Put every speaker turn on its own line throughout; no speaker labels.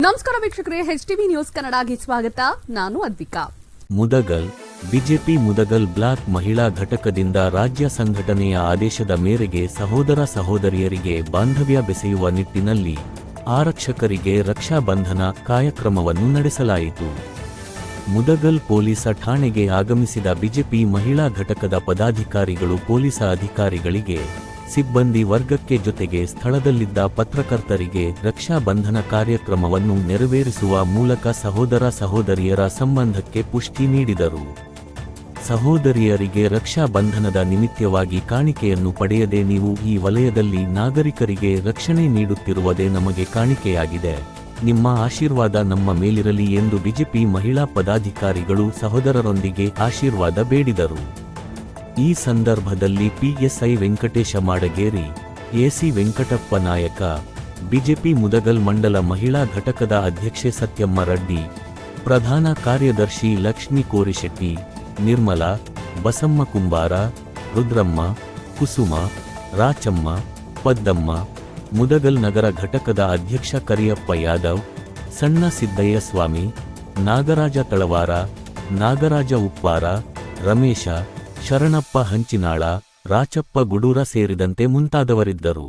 ನಮಸ್ಕಾರ ವೀಕ್ಷಕರೇ H TV news ಕನ್ನಡಗೆ ಸ್ವಾಗತ. ನಾನು ಅದ್ವಿಕಾ.
ಮುದಗಲ್, ಬಿಜೆಪಿ ಮುದಗಲ್ ಬ್ಲಾಕ್ ಮಹಿಳಾ ಘಟಕದಿಂದ ರಾಜ್ಯ ಸಂಘಟನೆಯ ಆದೇಶದ ಮೇರೆಗೆ ಸಹೋದರ ಸಹೋದರಿಯರಿಗೆ ಬಾಂಧವ್ಯ ಬೆಸೆಯುವ ನಿಟ್ಟಿನಲ್ಲಿ ಆರಕ್ಷಕರಿಗೆ ರಕ್ಷಾ ಬಂಧನ ಕಾರ್ಯಕ್ರಮವನ್ನು ನಡೆಸಲಾಯಿತು. ಮುದಗಲ್ ಪೊಲೀಸ ಠಾಣೆಗೆ ಆಗಮಿಸಿದ ಬಿಜೆಪಿ ಮಹಿಳಾ ಘಟಕದ ಪದಾಧಿಕಾರಿಗಳು ಪೊಲೀಸ ಅಧಿಕಾರಿಗಳಿಗೆ ಸಿಬ್ಬಂದಿ ವರ್ಗಕ್ಕೆ ಜೊತೆಗೆ ಸ್ಥಳದಲ್ಲಿದ್ದ ಪತ್ರಕರ್ತರಿಗೆ ರಕ್ಷಾ ಬಂಧನ ಕಾರ್ಯಕ್ರಮವನ್ನು ನೆರವೇರಿಸುವ ಮೂಲಕ ಸಹೋದರ ಸಹೋದರಿಯರ ಸಂಬಂಧಕ್ಕೆ ಪುಷ್ಟಿ ನೀಡಿದರು. ಸಹೋದರಿಯರಿಗೆ ರಕ್ಷಾ ಬಂಧನದ ನಿಮಿತ್ತವಾಗಿ ಕಾಣಿಕೆಯನ್ನು ಪಡೆಯದೆ ನೀವು ಈ ವಲಯದಲ್ಲಿ ನಾಗರಿಕರಿಗೆ ರಕ್ಷಣೆ ನೀಡುತ್ತಿರುವುದೇ ನಮಗೆ ಕಾಣಿಕೆಯಾಗಿದೆ. ನಿಮ್ಮ ಆಶೀರ್ವಾದ ನಮ್ಮ ಮೇಲಿರಲಿ ಎಂದು ಬಿಜೆಪಿ ಮಹಿಳಾ ಪದಾಧಿಕಾರಿಗಳು ಸಹೋದರರೊಂದಿಗೆ ಆಶೀರ್ವಾದ ಬೇಡಿದರು. ಈ ಸಂದರ್ಭದಲ್ಲಿ PSI Venkatesh Madageri, AC Venkatappa Nayak, BJP Mudgal ಮಂಡಲ ಮಹಿಳಾ ಘಟಕದ ಅಧ್ಯಕ್ಷೆ ಸತ್ಯಮ್ಮ ರೆಡ್ಡಿ, ಪ್ರಧಾನ ಕಾರ್ಯದರ್ಶಿ ಲಕ್ಷ್ಮೀ ಕೋರಿಶೆಟ್ಟಿ, ನಿರ್ಮಲಾ, ಬಸಮ್ಮ ಕುಂಬಾರ, ರುದ್ರಮ್ಮ, ಕುಸುಮ, ರಾಚಮ್ಮ, ಪದ್ದಮ್ಮ ಮುದಗಲ್ ನಗರ ಘಟಕದ ಅಧ್ಯಕ್ಷ ಕರಿಯಪ್ಪ ಯಾದವ್, ಸಣ್ಣ ಸಿದ್ದಯ್ಯ ಸ್ವಾಮಿ, ನಾಗರಾಜ ತಳವಾರ, ನಾಗರಾಜ ಉಪ್ಪಾರ, ರಮೇಶ, ಶರಣಪ್ಪ ಹಂಚಿನಾಳ, ರಾಚಪ್ಪ ಗುಡೂರ ಸೇರಿದಂತೆ ಮುಂತಾದವರಿದ್ದರು.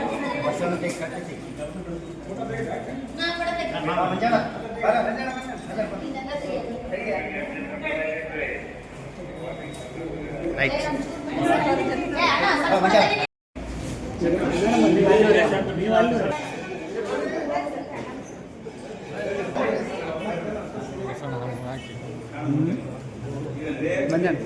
ಬಸವನ ತೆಗೆ ಕಟ್ಟಿ ಮಂಜಾನ ಬರ
ಮಂಜಾನ ರೈಟ್
ಮಂಜಾನ
ಮಂಜಾನ